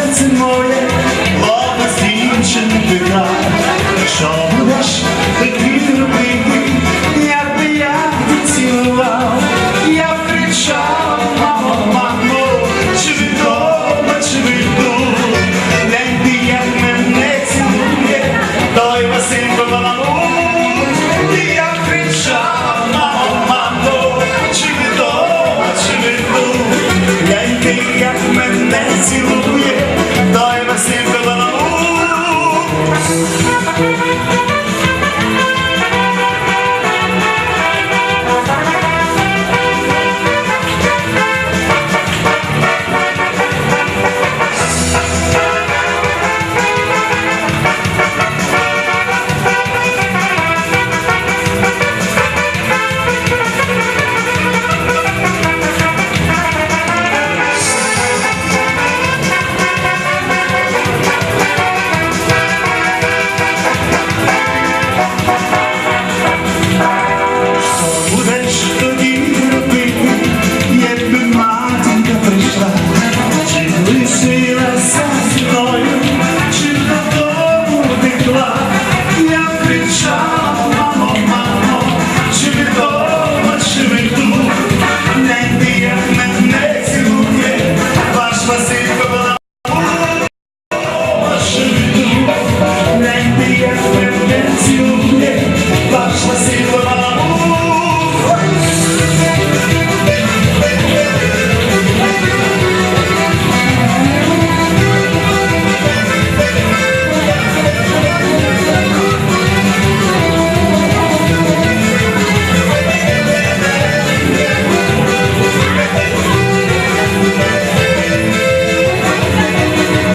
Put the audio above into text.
серце моє, лава зінчений пита, що будеш такий робити, якби я ти цілував, я б кричав, мамо, мамо, чи вдома, чи вийду, гляньте, як мене цілує, той Василь Баламут, я б кричав, мамо, чи вдома, чи вийду, гляньте, як мене цілує.